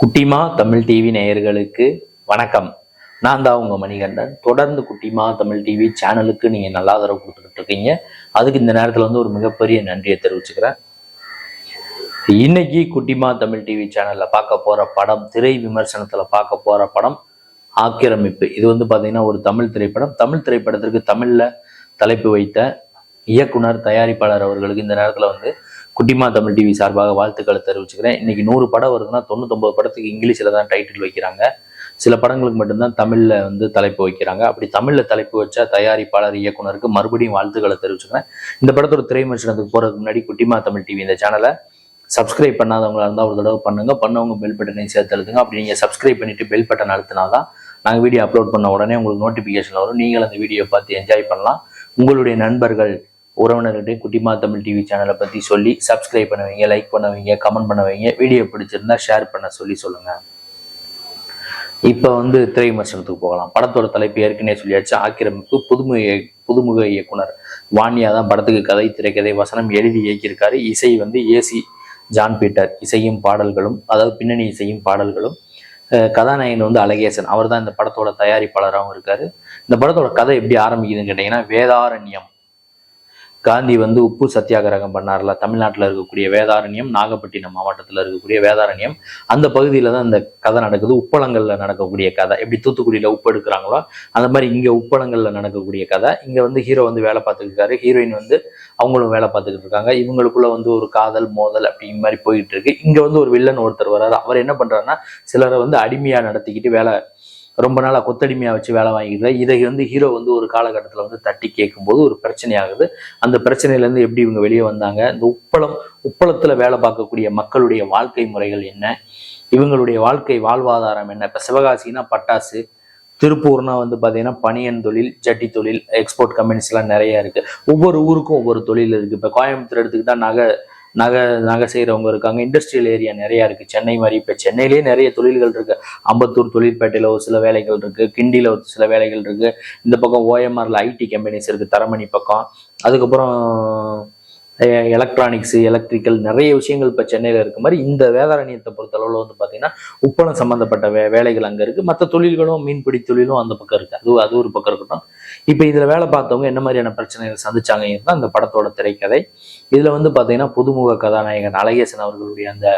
குட்டிமா தமிழ் டிவி நேயர்களுக்கு வணக்கம். நான் தான் உங்க மணிகண்டன். தொடர்ந்து குட்டிமா தமிழ் டிவி சேனலுக்கு நீங்க நல்லா ஆதரவு கொடுத்துக்கிட்டு இருக்கீங்க. அதுக்கு இந்த நேரத்துல வந்து ஒரு மிகப்பெரிய நன்றியை தெரிவிச்சுக்கிறேன். இன்னைக்கு குட்டிமா தமிழ் டிவி சேனல்ல பார்க்க போற படம் திரை விமர்சனத்துல பார்க்க போற படம் ஆக்கிரமிப்பு. இது வந்து பாத்தீங்கன்னா ஒரு தமிழ் திரைப்படம். தமிழ் திரைப்படத்திற்கு தமிழ்ல தலைப்பு வைத்த இயக்குனர் தயாரிப்பாளர் அவர்களுக்கு இந்த நேரத்துல வந்து குட்டிமா தமிழ் டிவி சார்பாக வாழ்த்துக்களை தெரிவிச்சுக்கிறேன். இன்னைக்கு நூறு படம் வருதுன்னா தொண்ணூத்தொம்பது படத்துக்கு இங்கிலீஷில் தான் டைட்டில் வைக்கிறாங்க. சில படங்களுக்கு மட்டும்தான் தமிழில் வந்து தலைப்பு வைக்கிறாங்க. அப்படி தமிழில் தலைப்பு வச்சா தயாரிப்பாளர் இயக்குனருக்கு மறுபடியும் வாழ்த்துக்களை தெரிவிச்சுக்கிறேன். இந்த படத்தோட திரை போகிறதுக்கு முன்னாடி குட்டிமா தமிழ் டிவி இந்த சேனலை சப்ஸ்கிரைப் பண்ணாதவங்களா இருந்தால் ஒரு தடவை பண்ணுங்க. பண்ணவங்க பெல் பட்டனை சேர்த்து அழுத்துங்க. அப்படி நீங்கள் சப்ஸ்கிரைப் பண்ணிட்டு பெல் பட்டன் அழுத்தினாதான் நாங்கள் வீடியோ அப்லோட் பண்ண உடனே உங்களுக்கு நோட்டிஃபிகேஷன் வரும். நீங்கள் அந்த வீடியோ பார்த்து என்ஜாய் பண்ணலாம். உங்களுடைய நண்பர்கள் உறவினர்கிட்ட குட்டிமா தமிழ் டிவி சேனலை பற்றி சொல்லி சப்ஸ்கிரைப் பண்ண வைங்க லைக் பண்ண வைங்க கமெண்ட் பண்ண வைங்க. வீடியோ பிடிச்சிருந்தா ஷேர் பண்ண சொல்லி சொல்லுங்க. இப்போ வந்து திரை விமர்சனத்துக்கு போகலாம். படத்தோட தலைப்பு ஏற்கனவே சொல்லியாச்சு. ஆக்கிரமிப்பு புதுமுக புதுமுக இயக்குனர் வாணியா தான் படத்துக்கு கதை திரைக்கதை வசனம் எழுதி இயக்கியிருக்காரு. இசை வந்து ஏசி ஜான் பீட்டர். இசையும் பாடல்களும் அதாவது பின்னணி இசையும் பாடல்களும். அஹ் கதாநாயகன் வந்து அழகேசன். அவர் தான் இந்த படத்தோட தயாரிப்பாளராகவும் இருக்காரு. இந்த படத்தோட கதை எப்படி ஆரம்பிக்குதுன்னு கேட்டிங்கன்னா வேதாரண்யம் காந்தி வந்து உப்பு சத்தியாகிரகம் பண்ணார்ல. தமிழ்நாட்டில் இருக்கக்கூடிய வேதாரண்யம் நாகப்பட்டினம் மாவட்டத்தில் இருக்கக்கூடிய வேதாரண்யம் அந்த பகுதியில் தான் இந்த கதை நடக்குது. உப்பளங்களில் நடக்கக்கூடிய கதை. எப்படி தூத்துக்குடியில் உப்பு எடுக்கிறாங்களோ அந்த மாதிரி இங்கே உப்பளங்களில் நடக்கக்கூடிய கதை. இங்கே வந்து ஹீரோ வந்து வேலை பார்த்துக்கிட்டு இருக்காரு ஹீரோயின் வந்து அவங்களும் வேலை பார்த்துக்கிட்டு இருக்காங்க. இவங்களுக்குள்ள வந்து ஒரு காதல் மோதல் அப்படிங்கிற மாதிரி போயிட்டு இருக்கு. இங்கே வந்து ஒரு வில்லன் ஒருத்தர் வர்றாரு. அவர் என்ன பண்ணுறாருன்னா சிலரை வந்து அடிமையாக நடத்திக்கிட்டு வேலை ரொம்ப நாளாக கொத்தடிமையாக வச்சு வேலை வாங்கிட்டு இதை வந்து ஹீரோ வந்து ஒரு காலகட்டத்தில் வந்து தட்டி கேட்கும்போது ஒரு பிரச்சனையாகுது. அந்த பிரச்சனையிலேருந்து எப்படி இவங்க வெளியே வந்தாங்க? இந்த உப்பளம் உப்பளத்தில் வேலை பார்க்கக்கூடிய மக்களுடைய வாழ்க்கை முறைகள் என்ன? இவங்களுடைய வாழ்க்கை வாழ்வாதாரம் என்ன? இப்போ சிவகாசினா பட்டாசு திருப்பூர்னா வந்து பார்த்தீங்கன்னா பனியன் தொழில் ஜட்டி தொழில் எக்ஸ்போர்ட் கம்பெனிஸ்லாம் நிறைய இருக்கு. ஒவ்வொரு ஊருக்கும் ஒவ்வொரு தொழில் இருக்கு. இப்போ கோயம்புத்தூர் எடுத்துக்கிட்டா நகை நகை நகை செய்கிறவங்க இருக்காங்க. இண்டஸ்ட்ரியல் ஏரியா நிறையா இருக்குது சென்னை மாதிரி இப்போ சென்னையிலேயே நிறைய தொழில்கள் இருக்கு. அம்பத்தூர் தொழிற்பேட்டையில் ஒரு சில வேலைகள் இருக்குது கிண்டியில் ஒரு சில வேலைகள் இருக்குது இந்த பக்கம் ஓஎம்ஆரில் ஐடி கம்பெனிஸ் இருக்குது தரமணி பக்கம். அதுக்கப்புறம் எலக்ட்ரானிக்ஸ் எலக்ட்ரிக்கல் நிறைய விஷயங்கள் இப்போ சென்னையில் இருக்க. மாதிரி இந்த வேதாரண்யத்தை பொறுத்தளவில் வந்து பார்த்தீங்கன்னா உப்பளம் சம்மந்தப்பட்ட வே வேலைகள் அங்கே இருக்குது மற்ற தொழில்களும் மீன்பிடி தொழிலும் அந்த பக்கம் இருக்குது அது அது ஒரு பக்கம் இருக்கட்டும். இப்போ இதில் வேலை பார்த்தவங்க என்ன மாதிரியான பிரச்சனைகள் சந்திச்சாங்க தான் அந்த படத்தோட திரைக்கதை. இதில் வந்து பார்த்தீங்கன்னா புதுமுக கதாநாயகன் அழகேசன் அவர்களுடைய அந்த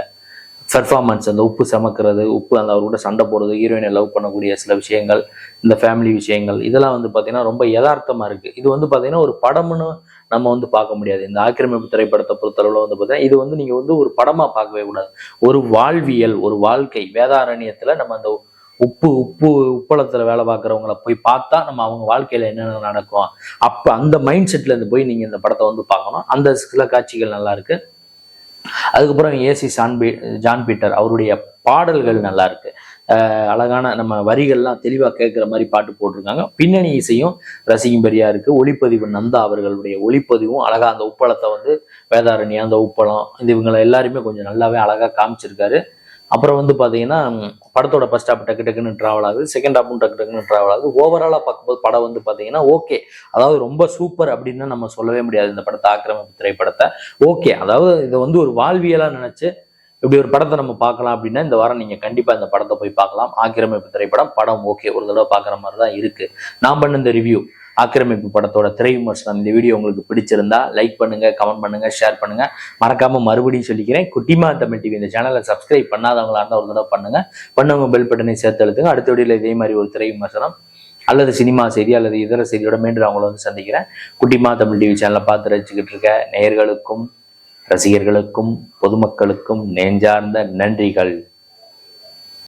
பெர்ஃபார்மன்ஸ் அந்த உப்பு சமக்கிறது உப்பு அந்த அவர் சண்டை போடுறது ஹீரோயினை லவ் பண்ணக்கூடிய சில விஷயங்கள் இந்த ஃபேமிலி விஷயங்கள் இதெல்லாம் வந்து பார்த்தீங்கன்னா ரொம்ப யதார்த்தமாக இருக்குது இது வந்து பார்த்தீங்கன்னா ஒரு படம்னு நம்ம வந்து பார்க்க முடியாது. இந்த ஆக்கிரமிப்பு திரைப்படத்தை பொறுத்தளவில் வந்து பார்த்தீங்கன்னா இது வந்து நீங்கள் வந்து ஒரு படமாக பார்க்கவே கூடாது. ஒரு வாழ்வியல் ஒரு வாழ்க்கை வேதாரண்யத்தில் நம்ம அந்த உப்பு உப்பு உப்பளத்தில் வேலை பார்க்குறவங்கள போய் பார்த்தா நம்ம அவங்க வாழ்க்கையில் என்னென்ன நடக்கும். அப்போ அந்த மைண்ட் செட்டில் இருந்து போய் நீங்கள் இந்த படத்தை வந்து பார்க்கணும். அந்த சில காட்சிகள் நல்லா இருக்கு. அதுக்கப்புறம் ஏசி சான்பி ஜான் பீட்டர் அவருடைய பாடல்கள் நல்லா இருக்கு. அழகான நம்ம வரிகள்லாம் தெளிவாக கேட்குற மாதிரி பாட்டு போட்டிருக்காங்க. பின்னணி இசையும் ரசிக்கும்படியா இருக்கு. ஒளிப்பதிவு நந்தா அவர்களுடைய ஒளிப்பதிவும் அழகா அந்த உப்பளத்தை வந்து வேதாரண்யா அந்த உப்பளம் இது இவங்களை எல்லாருமே கொஞ்சம் நல்லாவே அழகா காமிச்சிருக்காரு. அப்புறம் வந்து பார்த்தீங்கன்னா படத்தோட ஃபர்ஸ்ட் ஹாப் டக்கு டக்குன்னு ட்ராவல் ஆகுது. செகண்ட் ஹாப்பும் டக்கு டக்குன்னு ட்ராவல் ஆகுது. ஓவராலாக பார்க்கும்போது படம் வந்து பார்த்தீங்கன்னா ஓகே அதாவது ரொம்ப சூப்பர் அப்படின்னு நம்ம சொல்லவே முடியாது இந்த படத்தை ஆக்கிரமிப்பு திரைப்படத்தை. ஓகே அதாவது இதை வந்து ஒரு வாழ்வியலாக நினச்சி இப்படி ஒரு படத்தை நம்ம பார்க்கலாம் அப்படின்னா இந்த வாரம் நீங்கள் கண்டிப்பாக இந்த படத்தை போய் பார்க்கலாம். ஆக்கிரமிப்பு திரைப்படம் படம் ஓகே ஒரு தடவை பார்க்குற மாதிரி தான் இருக்குது நான் பண்ண இந்த ரிவ்யூ ஆக்கிரமிப்பு படத்தோட திரை விமர்சனம் இந்த வீடியோ உங்களுக்கு பிடிச்சிருந்தா லைக் பண்ணுங்க கமெண்ட் பண்ணுங்க ஷேர் பண்ணுங்க. மறக்காம மறுபடியும் சொல்லிக்கிறேன். குட்டிமா தமிழ் டிவி இந்த சேனலை சப்ஸ்கிரைப் பண்ணாதவங்களா இருந்தால் ஒரு தடவை பண்ணுங்க. பண்ணவங்க பெல் பட்டனை சேர்த்து எழுத்துங்க அடுத்த வீடியோல இதே மாதிரி ஒரு திரை விமர்சனம் அல்லது சினிமா செய்தி அல்லது இதர செய்தியோட மீண்டும் அவங்கள வந்து சந்திக்கிறேன். குட்டிமா தமிழ் டிவி சேனலை பார்த்து ரசிச்சுக்கிட்டு இருக்க நேயர்களுக்கும் ரசிகர்களுக்கும் பொதுமக்களுக்கும் நெஞ்சார்ந்த நன்றிகள்.